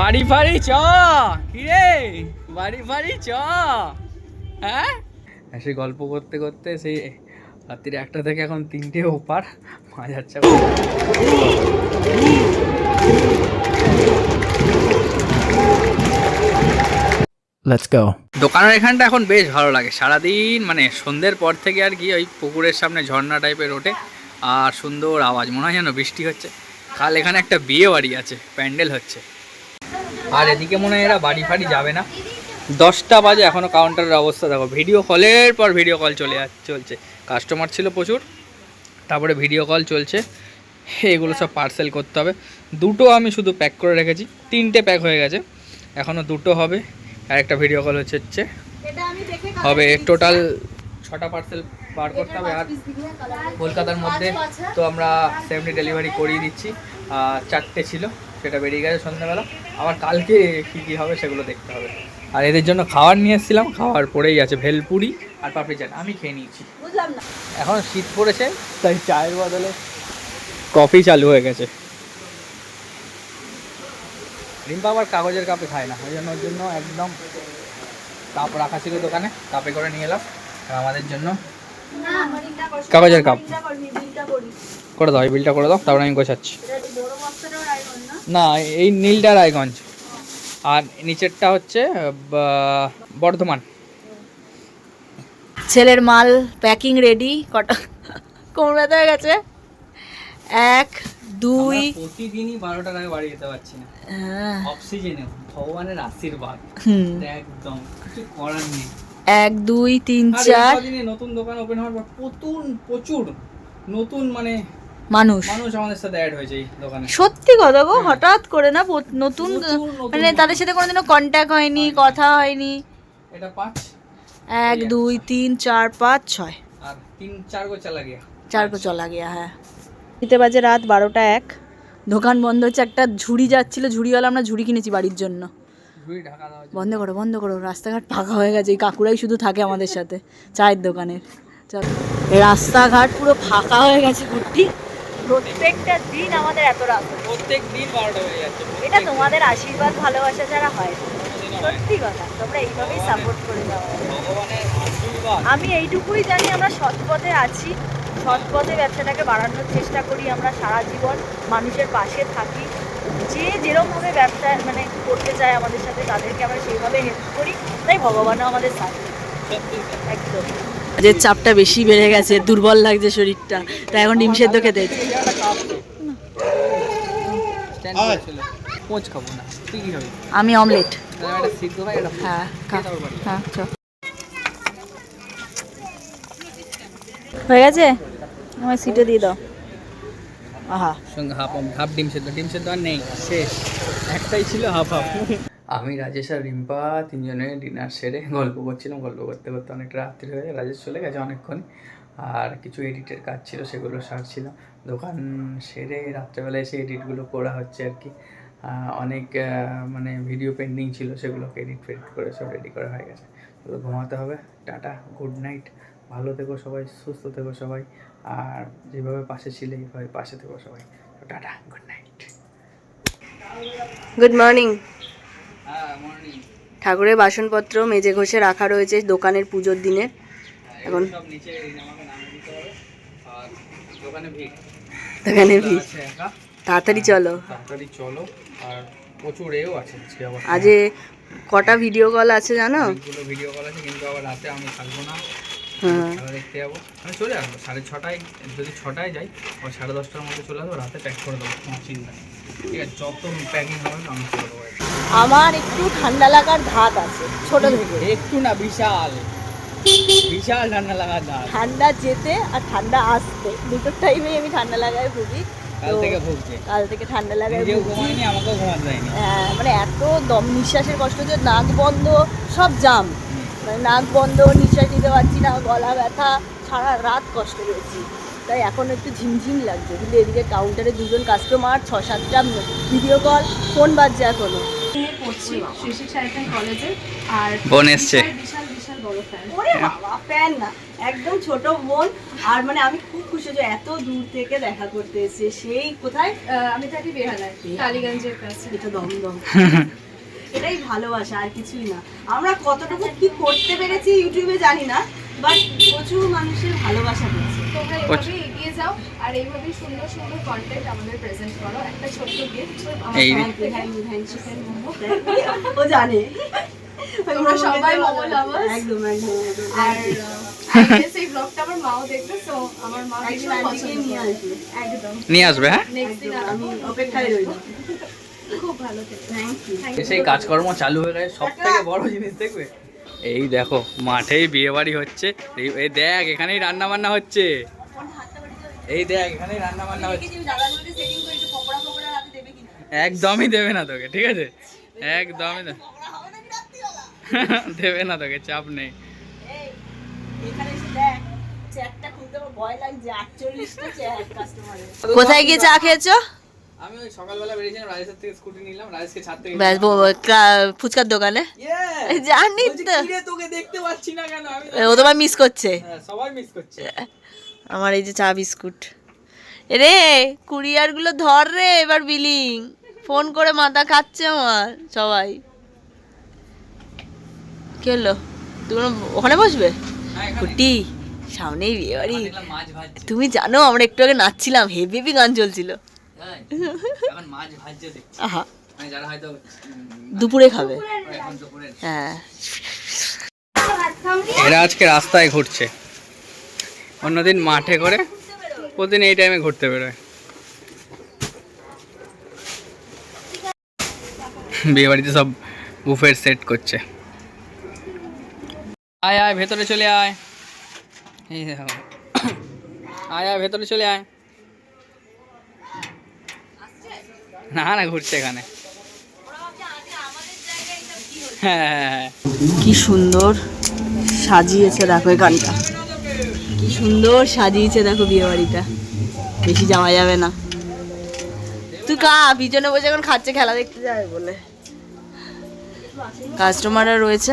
বাড়ি ফাড়ি চ। কিরে? বাড়ি ফাড়ি চ। হ্যাঁ? সে গল্প করতে করতে সেই রাত্রির একটা থেকে এখন তিনটে ওপার। Let's go. দোকানের এখানটা এখন বেশ ভালো লাগে। সারাদিন মানে সন্ধ্যের পর থেকে আর কি ওই পুকুরের সামনে ঝর্ণা টাইপের ওঠে। আর সুন্দর আওয়াজ মনে হয় যেন বৃষ্টি হচ্ছে। কাল এখানে একটা বিয়ে বাড়ি আছে প্যান্ডেল হচ্ছে। আর এদিকে মনে হয় এরা বাড়ি ফাড়ি যাবে না। দশটা বাজে এখনও কাউন্টারের অবস্থা। দেখো ভিডিও কলের পর ভিডিও কল চলে চলছে। কাস্টমার ছিল প্রচুর তারপরে ভিডিও কল চলছে। এগুলো সব পার্সেল করতে হবে। দুটো আমি শুধু প্যাক করে রেখেছি। তিনটে প্যাক হয়ে গেছে। এখনও দুটো হবে। আর একটা ভিডিও কল হচ্ছে হচ্ছে। হবে টোটাল ছটা পার্সেল বার করতে হবে। আর কলকাতার মধ্যে তো আমরা সেভেন্টি ডেলিভারি করিয়ে দিচ্ছি। আর চারটে ছিল। সেটা বেরিয়ে গেছে সন্ধ্যাবেলা। আবার কালকে কী কী হবে সেগুলো দেখতে হবে। আর এদের জন্য খাবার নিয়ে এসেছিলাম খাবার পড়েই আছে ভেলপুরি আর পাপড়ি চাট আমি খেয়ে নিয়েছি। বুঝলাম না। এখন শীত পড়েছে তাই চায়ের বদলে কফি চালু হয়ে গেছে। রিম্পা আবার কাগজের কাপে খায় না ওই জন্য ওর জন্য একদম কাপ রাখা ছিল দোকানে কাপে করে নিয়ে এলাম। আর আমাদের জন্য কাগজের কাপ। করে দাও এই বিলটা করে দাও তারপরে আমি গোছাচ্ছি। না এই নীলটা রায়গঞ্জ। আর নিচেরটা হচ্ছে বর্ধমান। ছেলের মাল প্যাকিং রেডি কটা কোমর ব্যথা হয়ে গেছে? এক দুই প্রতিদিনই বারোটার আগে বাড়ি যেতে পারছি না। হ্যাঁ, অক্সিজেনে ভগবানের আশীর্বাদ। হুম, একদম কিছু করার নেই। এক দুই তিন চার নতুন দোকান ওপেন হওয়ার পর প্রচুর প্রচুর। নতুন মানে মানুষ। মানুষ আমাদের সাথে অ্যাড হয়েছে এই দোকানে। সত্যি কথা গো হঠাৎ করে না নতুন মানে তাদের সাথে কোনোদিনও কন্ট্যাক্ট হয়নি কথা হয়নি। এটা পাঁচ? এক দুই তিন চার পাঁচ ছয়। আর তিন চার গো চালা গিয়া। চার কো চলা গিয়া হ্যাঁ। দিতে বাজে রাত বারোটা এক। দোকান বন্ধ হচ্ছে একটা ঝুড়ি যাচ্ছিল ঝুড়িওয়ালা আমরা ঝুড়ি কিনেছি বাড়ির জন্য। বন্ধ করো বন্ধ করো রাস্তাঘাট ফাঁকা হয়ে গেছে এই কাকুরাই শুধু থাকে আমাদের সাথে চায়ের দোকানের রাস্তাঘাট পুরো ফাঁকা হয়ে গেছে ঘুরটি প্রত্যেকটা দিন আমাদের এত রাত প্রত্যেক দিন বারোটা বেজে যাচ্ছে এটা তোমাদের আশীর্বাদ ভালোবাসা যারা হয়। সত্যি কথা। তোমরা এইভাবেই সাপোর্ট করে যাও। আমি এইটুকুই জানি আমরা সৎ পথে আছি। সৎ পথে ব্যবসাটাকে বাড়ানোর চেষ্টা করি আমরা সারা জীবন মানুষের পাশে থাকি। যে যেরকমভাবে ব্যবসা মানে করতে চায় আমাদের সাথে তাদেরকে আমরা সেইভাবে হেল্প করি। তাই ভগবানও আমাদের সাথে। একদম। যে চাপটা বেশি বেড়ে গেছে দুর্বল লাগছে শরীরটা। তাই এখন ডিম সেদ্ধ খেতে আমি অমলেট। হ্যাঁ। হ্যাঁ হয়ে গেছে? আমার সিটে দিয়ে দাও। আহা। সঙ্গে হাফ হাফ ডিম সেদ্ধ। ডিম সেদ্ধ আর নেই। শেষ। একটাই ছিল হাফ হাফ। আমি রাজেশ আর রিম্পা তিনজনে ডিনার সেরে গল্প করছিলাম, গল্প করতে করতে অনেকটা রাত্রি হয়ে রাজেশ চলে গেছে অনেকক্ষণ আর কিছু এডিটের কাজ ছিল, সেগুলো সারছিলাম। দোকান সেরে রাত্রেবেলা এসে এডিটগুলো করা হচ্ছে আর কি। অনেক মানে ভিডিও পেন্ডিং ছিল, সেগুলোকে এডিট ফেডিট করে সব রেডি করা হয়ে গেছে। তো ঘুমাতে হবে। টাটা গুড নাইট ভালো থেকো সবাই, সুস্থ থেকো সবাই। আর যেভাবে পাশে ছিলে, এইভাবে পাশে থেকো সবাই। Tata good night good morning ঠাকুরের বাসনপত্র মেজে ঘষে রাখা রয়েছে দোকানের পুজোর দিনে। এখন সব নিচে এই আমাকে নামিয়ে দিতে হবে। আর দোকানে ভিড়। দোকানে ভিড়। আছে একা? তাড়াতাড়ি চলো। তাড়াতাড়ি চলো। আর প্রচুর এও আছে আজকে আজে কটা ভিডিও কল আছে জানো? ভিডিও কল আছে কিন্তু আবার রাতে আমি থাকব না। হ্যাঁ। দেখতে যাব। আমি চলে আসব। সাড়ে ছটায় যদি ছটায় যাই আবার সাড়ে দশটার মধ্যে চলে আসব রাতে প্যাক করে দেবো কোনো চিন্তা নেই। আমার একটু ঠান্ডা লাগার ধাত আছে ছোট থেকে। একটু না বিশাল। বিশাল ঠান্ডা লাগার দাঁত ঠান্ডা যেতে আর ঠান্ডা আসতে দুটোর টাইমে আমি ঠান্ডা লাগায় ভুগি। কাল থেকে ভুগছে। কাল থেকে ঠান্ডা লাগায় নিজেও ঘুমায়নি আমাকেও ঘুমাতে দেয়নি। হ্যাঁ, মানে এত দম নিঃশ্বাসের কষ্ট যে নাক বন্ধ সব জাম। মানে নাক বন্ধ নিঃশ্বাস নিতে পারছি না গলা ব্যথা সারা রাত কষ্ট পেয়েছি। তাই এখন একটু ঝিমঝিম লাগছে। কিন্তু এদিকে কাউন্টারে দুজন কাস্টমার ছ সাতটা ভিডিও কল ফোন বাজছে এখনও। পড়ছি সাহিত্য কলেজে আর বোন এসছে। বিশাল বিশাল বড় ফ্যান ওরে বাবা ফ্যান না। একদম ছোট বোন। আর মানে আমি খুব খুশি যে এত দূর থেকে দেখা করতে এসেছে। সেই কোথায়? আহ, আমি থাকি বেহালায় টালিগঞ্জের কাছে। এটা দমদম। এটাই ভালোবাসা আর কিছুই না। আমরা কতটুকু কি করতে পেরেছি ইউটিউবে জানি না বাট প্রচুর মানুষের ভালোবাসা পেয়েছি। তোমরা এইভাবে এগিয়ে যাও আর এইভাবেই সুন্দর সুন্দর কন্টেন্ট আমাদের প্রেজেন্ট করো। একটা ছোট্ট গিফট এই ও জানে। তোমরা সবাই মোমো lovers। একদম একদম একদম। আর আহ, I guess এই ব্লগটা আমার মাও দেখবে তো আমার মা ভীষণ পছন্দ নিয়ে আসবে। একদম। নিয়ে আসবে হ্যাঁ? নেক্সট দিন আমি আমি অপেক্ষায় রইলাম। খুব ভালো খেতে। থ্যাংক ইউ সেই কাজকর্ম চালু হয়ে গেছে সব থেকে বড় জিনিস দেখবে। এই দেখো, মাঠেই বিয়ে বাড়ি হচ্ছে। এই দেখ, এখানেই রান্না বান্না হচ্ছে। এই দেখ, এখানেই রান্না বান্না হচ্ছে। একদমই দেবে না তোকে, ঠিক আছে? একদমই দেবে না তোকে, চাপ নেই। কোথায় গিয়ে চা খেয়েছো? আমি ওই সকালবেলা বেরিয়েছিলাম রাজেশের থেকে স্কুটি নিলাম রাজেশকে ছাড়তে ব্যাস ফুচকার দোকানে? জানি তো। তোকে দেখতে পাচ্ছি না কেন? আমি ও তোমার মিস করছে। হ্যাঁ, সবাই মিস করছে। আমার এই যে চা বিস্কুট। রে কুরিয়ারগুলো ধর রে এবার বিলিং ফোন করে মাথা খাচ্ছে আমার সবাই। কি হলো? তুমি ওখানে বসবে? হ্যাঁ, কুটি সামনেই বিয়ে বাড়ি। তুমি জানো আমরা একটু আগে নাচছিলাম হেভি হেভি গান চলছিল। আহা। মানে যারা হয়তো উম, দুপুরে খাবে। হ্যাঁ। এরা আজকে রাস্তায় ঘুরছে। অন্যদিন মাঠে করে প্রতিদিন এই টাইমে ঘুরতে বেরোয়। বিয়ে বাড়িতে সব বুফের সেট করছে। আয় আয় ভেতরে চলে আয়। এই আয় আয় ভেতরে চলে আয়। না না, ঘুরছে এখানে। হ্যাঁ হ্যাঁ হ্যাঁ। কি সুন্দর সাজিয়েছে দেখো এখানটা কি সুন্দর সাজিয়েছে দেখো বিয়ে বাড়িটা বেশি যাওয়া যাবে না। তুই কা পিছনে বসে এখন খাচ্ছে, খেলা দেখতে যাবে বলে। কাস্টমাররা রয়েছে।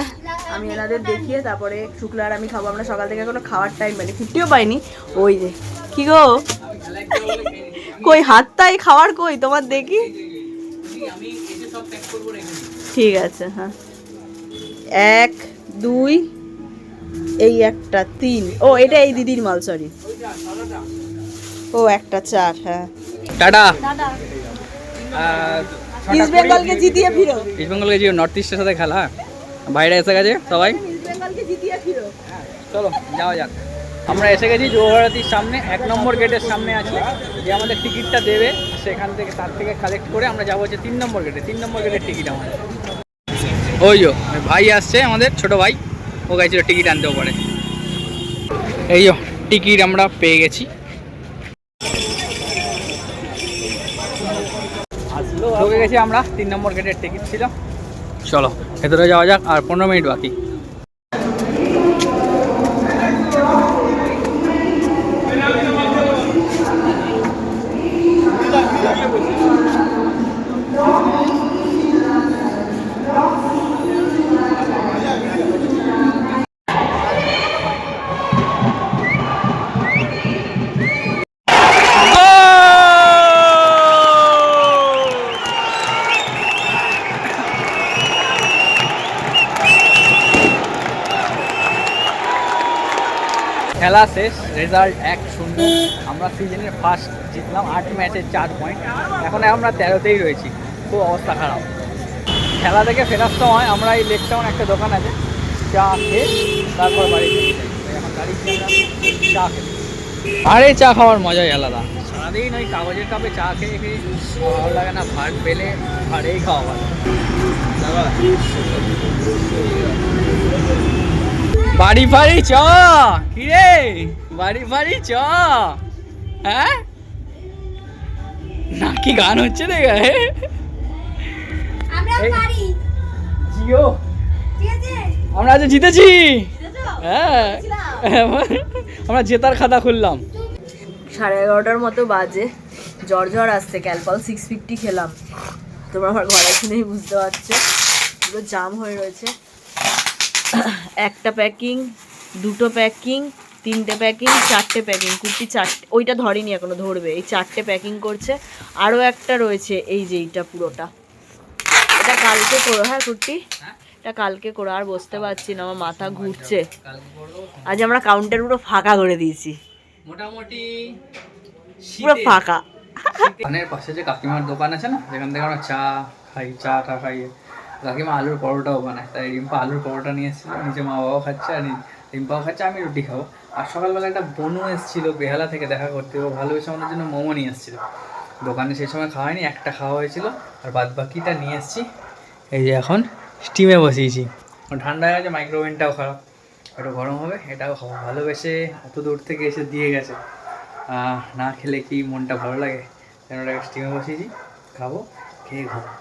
আমি এনাদের দেখিয়ে তারপরে শুক্লা আর আমি খাব। আমরা সকাল থেকে এখনও খাওয়ার টাইম পাইনি ফিফটিও পাইনি। ওই যে, কি গো? কই হাতটাই খাওয়ার কই? তোমার দেখি। আমি এসে সব প্যাক করব রেখে ঠিক আছে হ্যাঁ। এক দুই এই একটা তিন। ও এটা এই দিদির মাল সরি ও একটা চার হ্যাঁ। টাটা। ইস্ট বেঙ্গলকে জিতিয়ে ফিরো। ইস্ট বেঙ্গলকে জিও নর্থ ইস্টের সাথে খেলা হ্যাঁ? বাইরে এসে গেছে সবাই। ইস্ট বেঙ্গলকে জিতিয়ে ফিরো। চলো যাওয়া যাক। আমরা এসে গেছি যুবভারতীর সামনে, এক নম্বর গেটের সামনে আছে, যে আমাদের টিকিটটা দেবে, সেখান থেকে তার থেকে কালেক্ট করে আমরা যাব হচ্ছে তিন নম্বর গেটে, তিন নম্বর গেটের টিকিট আমাদের। ওই যো, ভাই আসছে আমাদের, ছোট ভাই, ও গেছিল টিকিট আনতেও পারে এই টিকিট আমরা পেয়ে গেছি। গেছি আমরা, তিন নম্বর গেটের টিকিট ছিল। চলো, ভেতরে যাওয়া যাক, আর পনেরো মিনিট বাকি। খেলা শেষ রেজাল্ট এক শূন্য। আমরা সিজনের ফার্স্ট জিতলাম, আট ম্যাচে চার পয়েন্ট এখন আমরা তেরোতেই রয়েছি। খুব অবস্থা খারাপ। খেলা থেকে ফেরার সময় আমরা এই লেক টাউন একটা দোকান আছে, চা খেয়ে তারপর বাড়ি। এখন গাড়ি চা খেতে। আরে চা খাওয়ার মজাই আলাদা। সারাদিন ওই কাগজের কাপে চা খেয়ে খেয়ে ভালো লাগে না, ভাত পেলে ভাড়েই খাওয়া ভালো বাড়ি ফাড়ি চ। কিরে? বাড়ি ফাড়ি চ। হ্যাঁ? না কি গান হচ্ছে রে গায়ে? জিও। আমরা আজ জিতেছি। হ্যাঁ। আমরা জেতার খাতা খুললাম। সাড়ে এগারোটার মতো বাজে। জ্বর জ্বর আসছে ক্যালপল সিক্স ফিফটি খেলাম। তোমরা আমার ঘরে শুনেই বুঝতে পারছ। পুরো জাম হয়ে রয়েছে। একটা প্যাকিং দুটো প্যাকিং তিনটে প্যাকিং চারটে প্যাকিং কুর্তি চারটে ওইটা ধরেনি এখনও ধরবে। এই চারটে প্যাকিং করছে। আরও একটা রয়েছে এই যে এইটা পুরোটা। এটা কালকে করো হ্যাঁ কুর্তি? হ্যাঁ? এটা কালকে করো আর বসতে পারছি না আমার মাথা ঘুরছে। আজ আমরা কাউন্টার পুরো ফাঁকা করে দিয়েছি। মোটামুটি পুরো ফাঁকা। দোকানের পাশে যে কাকিমার দোকান আছে না যেখান থেকে আমরা চা খাই চা টা খাই। কাকিমা আলুর পরোটাও বানায়। তাই রিম্পা আলুর পরোটা নিয়ে এসেছিল। নিচে মা বাবাও খাচ্ছে আর রিম্পাও খাচ্ছে, আমি রুটি খাব। আর সকালবেলা একটা বনু এসেছিল বেহালা থেকে দেখা করতে। ও ভালোবেসে আমাদের জন্য মোমো নিয়ে এসেছিল। দোকানে সেই সময় খাওয়া হয়নি, একটা খাওয়া হয়েছিল। আর বাদ বাকিটা নিয়ে এসেছি। এই যে এখন স্টিমে বসিয়েছি। ঠান্ডা হয়ে গেছে মাইক্রোওভেনটাও খারাপ। একটু গরম হবে, এটাও ভালোবেসে অত দূর থেকে এসে দিয়ে গেছে। না খেলে কি মনটা ভালো লাগে? কেন ওটাকে স্টিমে বসিয়েছি। খাব, খেয়ে ঘুমো।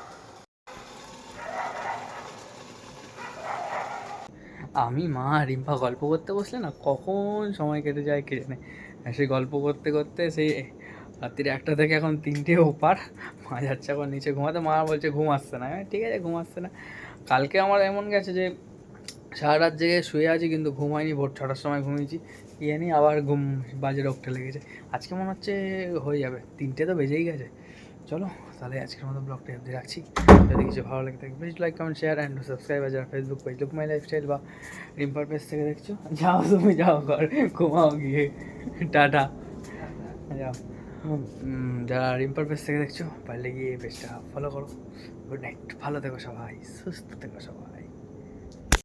আমি মা রিম্পা গল্প করতে বসলে না কখন সময় কেটে যায় কে জানে। সেই গল্প করতে করতে সেই রাত্রির একটা থেকে এখন তিনটে ওপার, মা যাচ্ছে এখন নিচে ঘুমাতে, মা বলছে ঘুম আসছে না। ঠিক আছে, ঘুম আসছে না। কালকে আমার এমন গেছে যে সারা রাত জেগে শুয়ে আছি কিন্তু ঘুম হয়নি, ভোর ছটার সময় ঘুমিয়েছি। কি জানি আবার ঘুম বাজে রোগটা লেগেছে। আজকে মনে হচ্ছে হয়ে যাবে, তিনটে তো বেজেই গেছে। চলো, তাহলে আজকের মতো ব্লগটা অবধি রাখছি। যদি কিছু ভালো লাগে থাকে please like comment share and subscribe আর যারা Facebook page look my lifestyle বা রিম্পার পেজ থেকে দেখছ? যাও তুমি, যাও ঘর, ঘুমাও গিয়ে। টাটা। যাও। যারা রিম্পার পেজ থেকে দেখছ, পারলে গিয়ে পেজটা ফলো করো। গুড নাইট ভালো থেকো সবাই, সুস্থ থেকো সবাই।